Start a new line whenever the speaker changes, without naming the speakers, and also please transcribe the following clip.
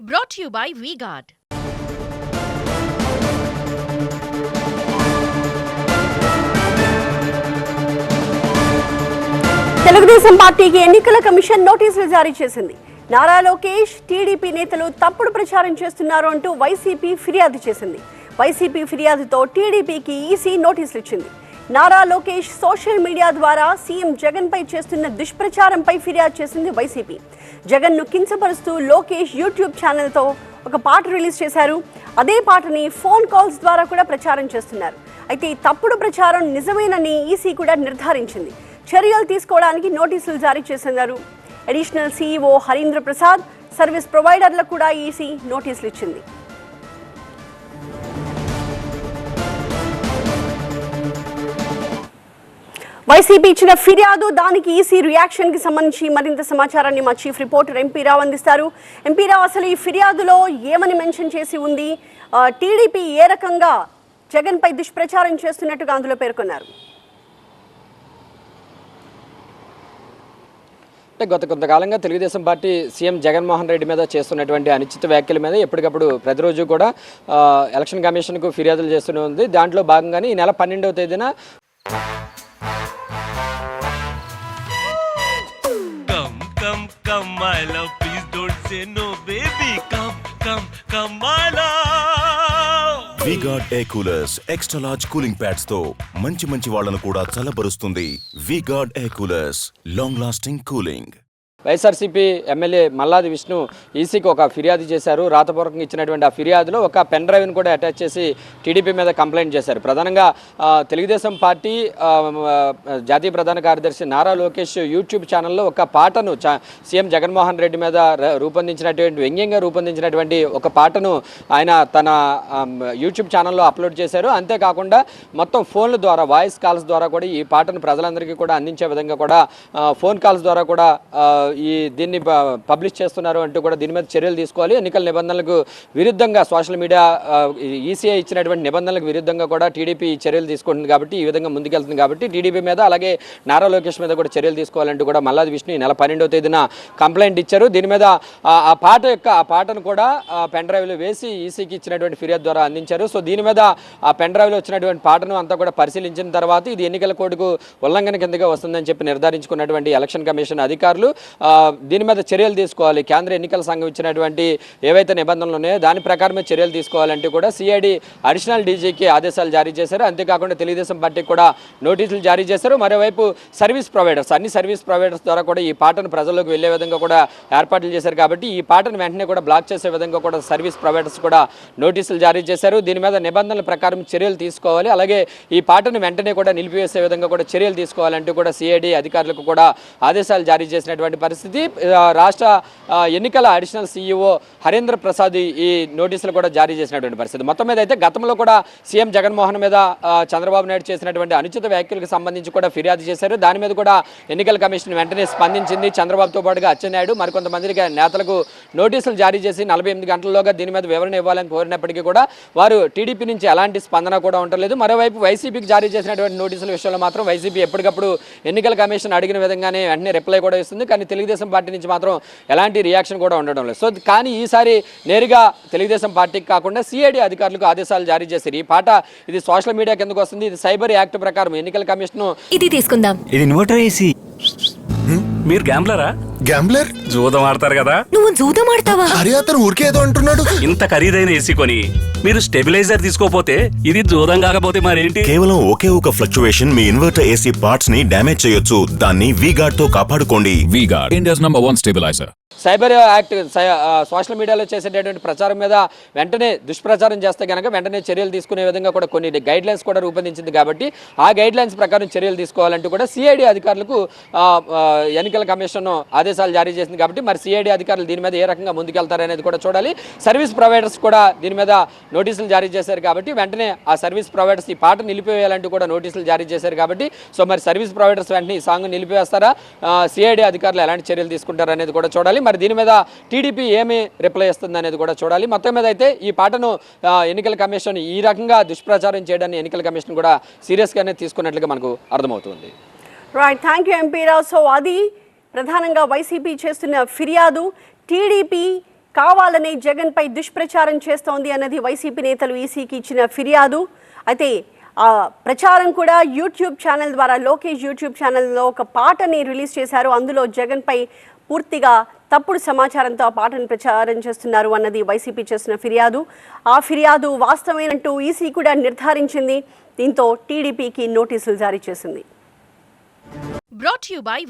Brought you by V Guard
Telugu పార్టీకి ఎన్నికల commission నోటీసులు జారీ చేసింది. నారా లోకేష్ టీడీపీ నేతలు తప్పుడు ప్రచారం చేస్తున్నారు అంటూ వైసీపీ ఫిర్యాదు చేసింది. వైసీపీ ఫిర్యాదుతో టీడీపీకి ఈసీ నోటీసులు ఇచ్చింది నారా లోకేష్ సోషల్ మీడియా ద్వారా సీఎం జగన్పై చేస్తున్న దుష్ప్రచారంపై ఫిర్యాదు చేసింది వైసీపీ. జగన్ను కించపరుస్తూ లోకేష్ యూట్యూబ్ ఛానల్తో ఒక పాట రిలీజ్ చేశారు. అదే పాటని ఫోన్ కాల్స్ ద్వారా కూడా ప్రచారం చేస్తున్నారు. అయితే ఈ తప్పుడు ప్రచారం నిజమేనని ఈసీ కూడా నిర్ధారించింది. చర్యలు తీసుకోవడానికి నోటీసులు జారీ చేస్తున్నారు. Additional CEO Harindra Prasad service ప్రొవైడర్లకు కూడా ఈసీ నోటీసులు ఇచ్చింది. వైసీపీ ఇచ్చిన ఫిర్యాదు దానికి ఈసీ రియాక్షన్కి సంబంధించి మరింత సమాచారాన్ని మా చీఫ్ రిపోర్టర్ ఎంపీ రావు అందిస్తారు. ఎంపీ రావు అసలు ఈ ఫిర్యాదులో ఏమని మెన్షన్ చేసి ఉంది? టీడీపీ ఏ రకంగా జగన్ పై దుష్ప్రచారం చేస్తున్నట్టుగా అందులో పేర్కొన్నారు?
అంటే గత కొంతకాలంగా తెలుగుదేశం పార్టీ సీఎం జగన్మోహన్ రెడ్డి మీద చేస్తున్నటువంటి అనిశ్చిత వ్యాఖ్యల మీద ఎప్పటికప్పుడు ప్రతిరోజు కూడా ఎలక్షన్ కమిషన్కు ఫిర్యాదులు చేస్తూనే ఉంది. దాంట్లో భాగంగానే ఈ నెల పన్నెండవ తేదీన
come, my love. Please don't say no, baby. Come, come, come, my love.
V Guard air coolers extra large cooling ప్యాడ్స్తో మంచి మంచి వాళ్ళను కూడా చల్లబరుస్తుంది V Guard air coolers long lasting cooling
YSRCP MLA Malladi Vishnu ఈసీకి ఒక ఫిర్యాదు చేశారు. రాతపూర్వకంగా ఇచ్చినటువంటి ఆ ఫిర్యాదులో ఒక పెన్ డ్రైవ్ని కూడా అటాచ్ చేసి టీడీపీ మీద కంప్లైంట్ చేశారు. ప్రధానంగా తెలుగుదేశం పార్టీ జాతీయ ప్రధాన కార్యదర్శి నారా లోకేష్ యూట్యూబ్ ఛానల్లో ఒక పాటను సీఎం జగన్మోహన్ రెడ్డి మీద రూపొందించినటువంటి వ్యంగ్యంగా రూపొందించినటువంటి ఒక పాటను ఆయన తన యూట్యూబ్ ఛానల్లో అప్లోడ్ చేశారు. అంతేకాకుండా మొత్తం ఫోన్ల ద్వారా వాయిస్ కాల్స్ ద్వారా కూడా ఈ పాటను ప్రజలందరికీ కూడా అందించే విధంగా కూడా ఫోన్ కాల్స్ ద్వారా కూడా ఈ దీన్ని ప- పబ్లిష్ చేస్తున్నారు అంటూ కూడా దీని మీద చర్యలు తీసుకోవాలి. ఎన్నికల నిబంధనలకు విరుద్ధంగా సోషల్ మీడియా ఈసీఐ ఇచ్చినటువంటి నిబంధనలకు విరుద్ధంగా కూడా టీడీపీ చర్యలు తీసుకుంటుంది కాబట్టి ఈ విధంగా ముందుకెళ్తుంది కాబట్టి టీడీపీ మీద అలాగే నారా లోకేష్ మీద కూడా చర్యలు తీసుకోవాలంటూ కూడా మల్లాది విష్ణు ఈ నెల పన్నెండవ తేదీన కంప్లైంట్ ఇచ్చారు. దీని మీద ఆ పాట యొక్క ఆ పాటను కూడా పెన్ డ్రైవ్లో వేసి ఈసీకి ఇచ్చినటువంటి ఫిర్యాదు ద్వారా అందించారు. సో దీని మీద ఆ పెన్ డ్రైవ్లో వచ్చినటువంటి పాటను అంతా కూడా పరిశీలించిన తర్వాత ఇది ఎన్నికల కోడ్కు ఉల్లంఘన కిందగా వస్తుందని చెప్పి నిర్ధారించుకున్నటువంటి ఎలక్షన్ కమిషన్ అధికారులు దీని మీద చర్యలు తీసుకోవాలి. కేంద్ర ఎన్నికల సంఘం ఇచ్చినటువంటి ఏవైతే నిబంధనలు ఉన్నాయో దాని ప్రకారమే చర్యలు తీసుకోవాలంటే కూడా సిఐడి అడిషనల్ డీజీకి ఆదేశాలు జారీ చేశారు. అంతేకాకుండా తెలుగుదేశం పార్టీకి కూడా నోటీసులు జారీ చేశారు. మరోవైపు సర్వీస్ ప్రొవైడర్స్ అన్ని సర్వీస్ ప్రొవైడర్స్ ద్వారా కూడా ఈ పాటను ప్రజల్లోకి వెళ్ళే విధంగా కూడా ఏర్పాట్లు చేశారు కాబట్టి ఈ పాటను వెంటనే కూడా బ్లాక్ చేసే విధంగా కూడా సర్వీస్ ప్రొవైడర్స్ కూడా నోటీసులు జారీ చేశారు. దీని మీద నిబంధనల ప్రకారం చర్యలు తీసుకోవాలి. అలాగే ఈ పాటను వెంటనే కూడా నిలిపివేసే విధంగా కూడా చర్యలు తీసుకోవాలంటూ కూడా సిఐడి అధికారులకు కూడా ఆదేశాలు జారీ చేసినటువంటి పరిస్థితి. రాష్ట్ర ఎన్నికల అడిషనల్ సీఈఓ హరేంద్ర ప్రసాద్ ఈ- నోటీసులు కూడా జారీ చేసినటువంటి పరిస్థితి. మొత్తం మీద అయితే గతంలో కూడా సీఎం జగన్మోహన్ మీద చంద్రబాబు నాయుడు చేసినటువంటి అనుచిత వ్యాఖ్యలకు సంబంధించి కూడా ఫిర్యాదు చేశారు. దాని మీద కూడా ఎన్నికల కమిషన్ వెంటనే స్పందించింది. చంద్రబాబుతో పాటుగా అచ్చెన్నాయుడు మరికొంతమందికి నేతలకు నోటీసులు జారీ చేసి నలభై ఎనిమిది గంటల్లోగా దీని మీద వివరణ ఇవ్వాలని కోరినప్పటికీ కూడా వారు టీడీపీ నుంచి ఎలాంటి స్పందన కూడా ఉండలేదు. మరోవైపు వైసీపీకి జారీ చేసినటువంటి నోటీసుల విషయంలో మాత్రం వైసీపీ ఎప్పటికప్పుడు ఎన్నికల కమిషన్ అడిగిన విధంగానే వెంటనే రిప్లై కూడా ఇస్తుంది. కానీ తెలుగుదేశం పార్టీ నుంచి మాత్రం ఎలాంటి రియాక్షన్ కూడా ఉండడం లేదు. సో కానీ ఈసారి నేరుగా తెలుగుదేశం పార్టీకి కాకుండా సిఐడి అధికారులకు ఆదేశాలు జారీ చేశారు. ఈ పాట ఇది సోషల్ మీడియా కిందకు వస్తుంది. ఇది సైబర్ యాక్ట్ ప్రకారం ఎన్నికల కమిషన్
ఇది తీసుకుందాం.
ఇది ఇన్వర్టర్ ఏసీ
మీరు గ్యాంబ్లరా?
గ్యాంబ్లర్?
జూదం ఆడతారు కదా?
నువ్వు జూదం ఆడతావా?
అరే అతను ఊరికే ఏదో అంటున్నాడు.
ఇంత ఖరీదైన ఏసీ కొని మీరు స్టెబిలైజర్ తీసుకోపోతే ఇది జూదం కాకపోతే మరేంటి?
కేవలం ఒకే ఒక ఫ్లక్చువేషన్ మీ ఇన్వర్టర్ ఏసీ పార్ట్స్ని డ్యామేజ్ చేయొచ్చు. దాన్ని వీగార్డ్తో కాపాడుకోండి.
VGuard, India's number one stabilizer.
Cyber act social మీడియాలో చేసేటటువంటి ప్రచారం మీద వెంటనే దుష్ప్రచారం చేస్తే కనుక వెంటనే చర్యలు తీసుకునే విధంగా కూడా కొన్ని గైడ్ లైన్స్ కూడా రూపొందించింది కాబట్టి ఆ గైడ్ లైన్స్ ప్రకారం చర్యలు తీసుకోవాలంటూ కూడా సిఐడి అధికారులకు ఎన్నికల కమిషన్ ఆదేశాలు జారీ చేసింది కాబట్టి మరి సిఐడి అధికారులు దీని మీద ఏ రకంగా ముందుకెళ్తారనేది కూడా చూడాలి. సర్వీస్ ప్రొవైడర్స్ కూడా దీని మీద నోటీసులు జారీ చేశారు కాబట్టి వెంటనే ఆ సర్వీస్ ప్రొవైడర్స్ ఈ పాట నిలిపివేయాలంటూ కూడా నోటీసులు జారీ చేశారు కాబట్టి. సో మరి సర్వీస్ ప్రొవైడర్స్ వెంటనే ఈ సాంగ్ నిలిపివేస్తారా? సిఐడి అధికారులు ఎలాంటి చర్యలు తీసుకుంటారు అనేది కూడా చూడాలి. మరి దీని మీద టీడీపీ ఏమి రిప్లై ఇస్తుంది అనేది కూడా చూడాలి. మొత్తం మీద అయితే ఈ పాటను ఎన్నికల కమిషన్ ఈ రకంగా దుష్ప్రచారం చేయడాన్ని ఎన్నికల కమిషన్ కూడా సీరియస్గానే తీసుకున్నట్లుగా మనకు అర్థమవుతుంది.
Right thank you MP Rao so అది ప్రధానంగా వైసీపీ చేస్తున్న ఫిర్యాదు టీడీపీ కావాలనే జగన్ పై దుష్ప్రచారం చేస్తోంది అన్నది వైసీపీ నేతలు ఈసీకి ఇచ్చిన ఫిర్యాదు. అయితే ఆ ప్రచారం కూడా యూట్యూబ్ ఛానల్ ద్వారా లోకేష్ యూట్యూబ్ ఛానల్లో ఒక పాటని రిలీజ్ చేశారు. అందులో జగన్ పై పూర్తిగా తప్పుడు సమాచారంతో ఆ పాటను ప్రచారం చేస్తున్నారు అన్నది వైసీపీ చేసిన ఫిర్యాదు. ఆ ఫిర్యాదు వాస్తవమేనంటూ ఈసీ కూడా నిర్ధారించింది. దీంతో టీడీపీకి నోటీసులు జారీ చేసింది.
Brought to you by